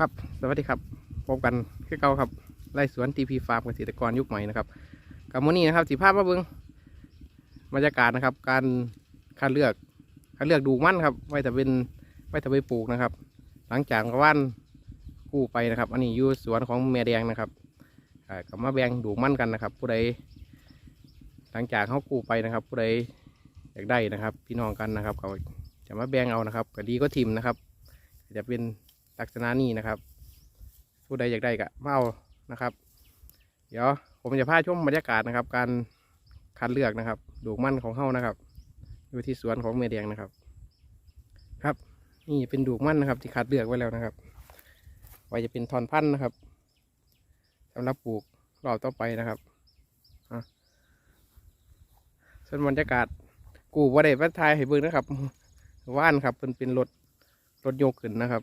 ครับ สวัสดีครับ พบกันคือเก่าครับ ไร่สวนทีพีฟาร์มเกษตรกรยุคใหม่นะครับ กับมื้อนี้นะครับสีภาพมาเบิ้งบรรยากาศนะครับ การคัดเลือกคัดเลือกดูมั่นครับ ไว้แต่เป็นไว้แต่ไปปลูกนะครับ หลังจากว่านกู้ไปนะครับ อันนี้อยู่สวนของแม่แดงนะครับกับมาแบ่งดูมั่นกันนะครับ ผู้ใดหลังจากเขากู้ไปนะครับ ผู้ใดอยากได้นะครับ พี่น้องกันนะครับเขาจะมาแบ่งเอานะครับก็ดีก็ทิมนะครับ จะเป็น ลักษณะนี้นะครับ ผู้ใดอยากได้ก็มาเอานะครับ เดี๋ยวผมจะพาชมบรรยากาศนะครับ การคัดเลือกนะครับดูกมันของเฮานะครับ อยู่ที่สวนของเมแดงนะครับ ครับ นี่เป็นดูกมันนะครับ ที่คัดเลือกไว้แล้วนะครับไว้จะเป็นทอนพันธุ์นะครับสำหรับปลูกรอบต่อไปนะครับส่วนบรรยากาศกูว่าได้พัทายให้เบิ่งนะครับว่านครับเป็นเป็นรถรถโยกขึ้นนะครับ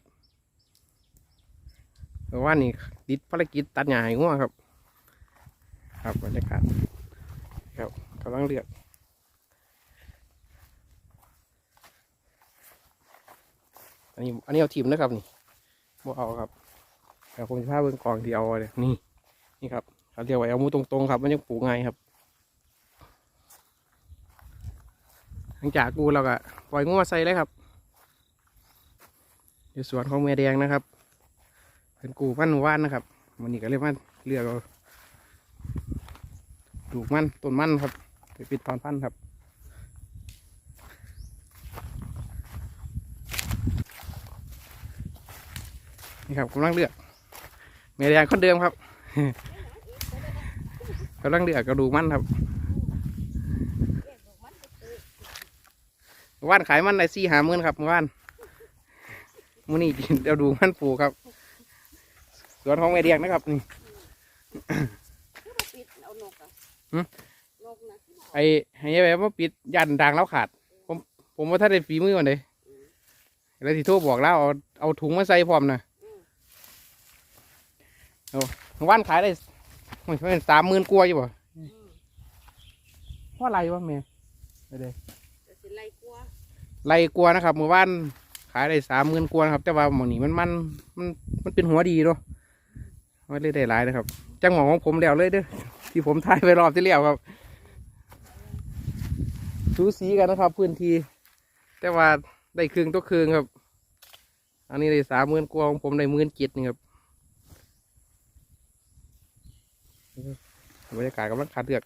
ว่านี่ติดภารกิจตัดหญ้าให้งัวครับ ครับบรรยากาศครับกำลังเลือกอันนี้อันนี้เอาทีมนะครับนี่บ่เอาครับเดี๋ยวผมจะพาเบิ่งกองที่เอาเลยนี่นี่ครับเขาเรียกว่าเอามูตรงๆครับ มันยังปลูกง่ายครับ หลังจากกูเราก็ปล่อยงัวใส่เลยครับอยู่สวนของแม่แดงนะครับ เป็นกูพันว่านนะครับมันนี่ก็เรียกว่าเลือกเอาปลูกมันต้นมันครับไปปิดตอนพันธุ์ครับนี่ครับกำลังเลือกเมแดงคนเดิมครับกำลังเลือกกระดูกมันครับว่านขายมันได้สี่หาหมื่นครับว่านมื้อนี้เดี๋ยวดูมันปลูกครับ สวนของแม่เดียงนะครับนี่คือบ่ปิดเอานกอะหึนกนะไอ้ให้ยายแบบว่าปิดยันดังแล้วขาด ผมผมว่าถ้าได้ฝีมือมันเลยแล้วที่โทรบอกแล้วเอาเอาถุงมาใส่พร้อมนะเอาว่านขายได้ไม่ใช่สามหมื่นกว่าอยู่บ่อืมเพราะอะไรวะแม่ไม่ได้จะสิไล่กลัวไรกลัวนะครับเมื่อวานขายได้สามหมื่นกว่านะครับ แต่ว่าหมองนี้มันมันมันมันเป็นหัวดีเนาะ มันเลยได้หลายนะครับ จังหวะของผมแล้วเลยเด้อที่ผมถ่ายไปรอบที่แล้วครับสูสีกันนะครับ พื้นที่ แต่ว่าได้ครึ่งตัวครึ่งครับ อันนี้ได้สามหมื่นกว่าของผมได้หมื่นจิตนี่ครับบรรยากาศกำลังคัดเลือก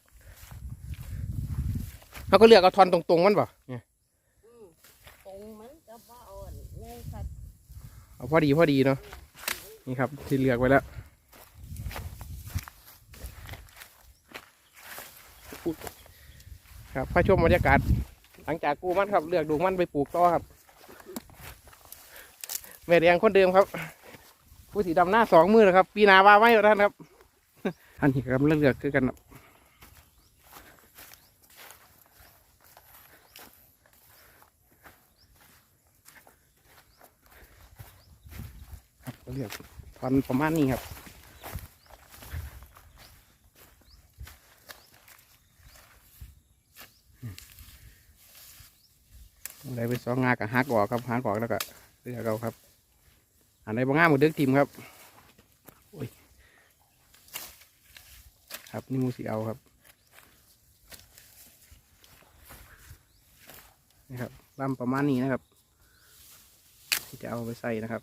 เขาก็เลือกเอาทอนตรงๆมันป่ะเนี่ยอืมตรงมันจะว่าอ่อนไงสัตว์เอาพอดีพอดีเนาะนี่ครับที่เลือกไว้แล้ว อุ๊ยครับพาชมบรรยากาศ หลังจากกู้มันครับ เลือกดูมันไปปลูกต่อครับแม่แดงคนเดิมครับ ผู้สีดำหน้าสองมือนะครับ ปีนาว่าไม่ท่านครับ อันนี้ครับเลือกเลือกคือกันครับเลือกทอนประมาณนี้ครับ ได้ไปสองงากับหักออกครับหักออกแล้วก็เลือกเอาครับ อันไหนบางงามมือเดึกทีมครับโอ้ยครับนี่มูสีเอาครับนี่ครับลำประมาณนี้นะครับ ที่จะเอาไปใส่นะครับ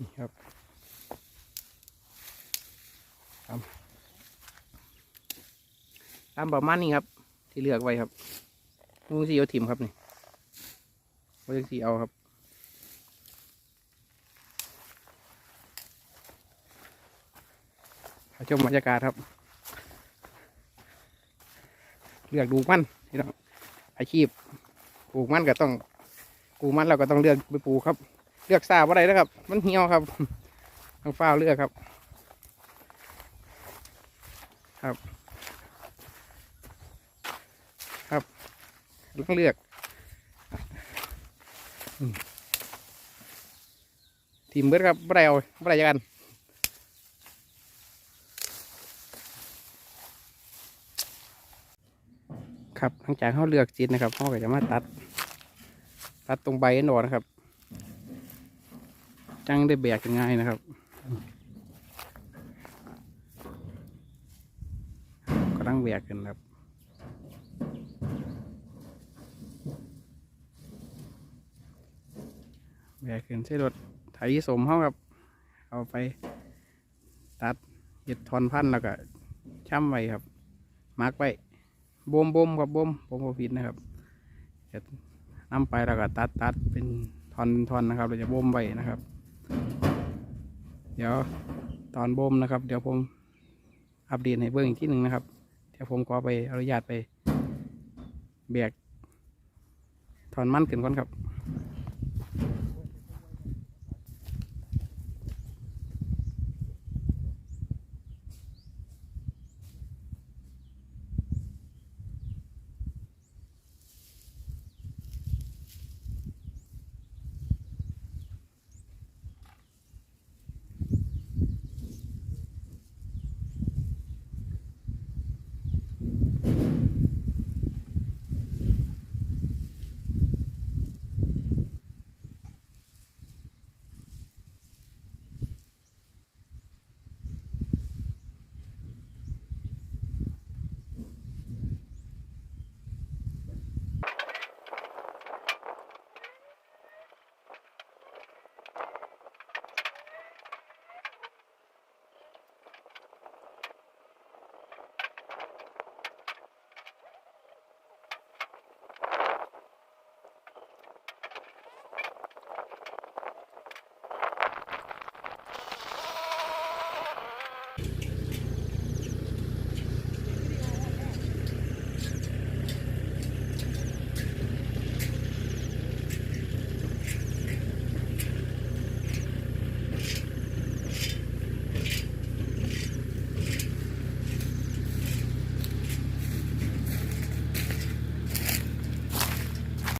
นี่ครับครับลำประมาณนี้ครับ ที่เลือกไว้ครับ มูสีเอาถิ่มครับนี่ว่าจะสีเอาครับชมบรรยากาศครับ เลือกดูมันพี่น้องอาชีพปลูกมันก็ต้องปลูกมันเราก็ต้องเลือกไปปลูกครับ เลือกซาบ่ได้นะครับ มันเหี่ยวครับต้องฟ้าเลือกครับ ครับ ต้องเลือกทีมเบิร์ดครับบ่ได้เอาบ่ได้กันครับหลังจากเขาเลือกจิตนะครับเขาก็จะมาตัด ตัดตรงใบอันอกนะครับ จังได้แบกง่ายนะครับกำลังแบกกันครับ แบกขึ้นใช้รถไถสมเข้าครับ เอาไปตัดเห็ดทอนพันธุ์แล้วก็ช่ำไว้ครับ มาร์กไว้บ่มบ่มครับบ่มบ่มผิดนะครับเดี๋ยวนำไปแล้วก็ตัดตัดเป็นทอนทอนนะครับ เราจะบ่มไว้นะครับ เดี๋ยวตอนบ่มนะครับ เดี๋ยวผมอัปเดตให้เบิ่งอีกที่หนึ่งนะครับ เดี๋ยวผมขอไปอนุญาตไปแบกทอนมันขึ้นก่อนครับ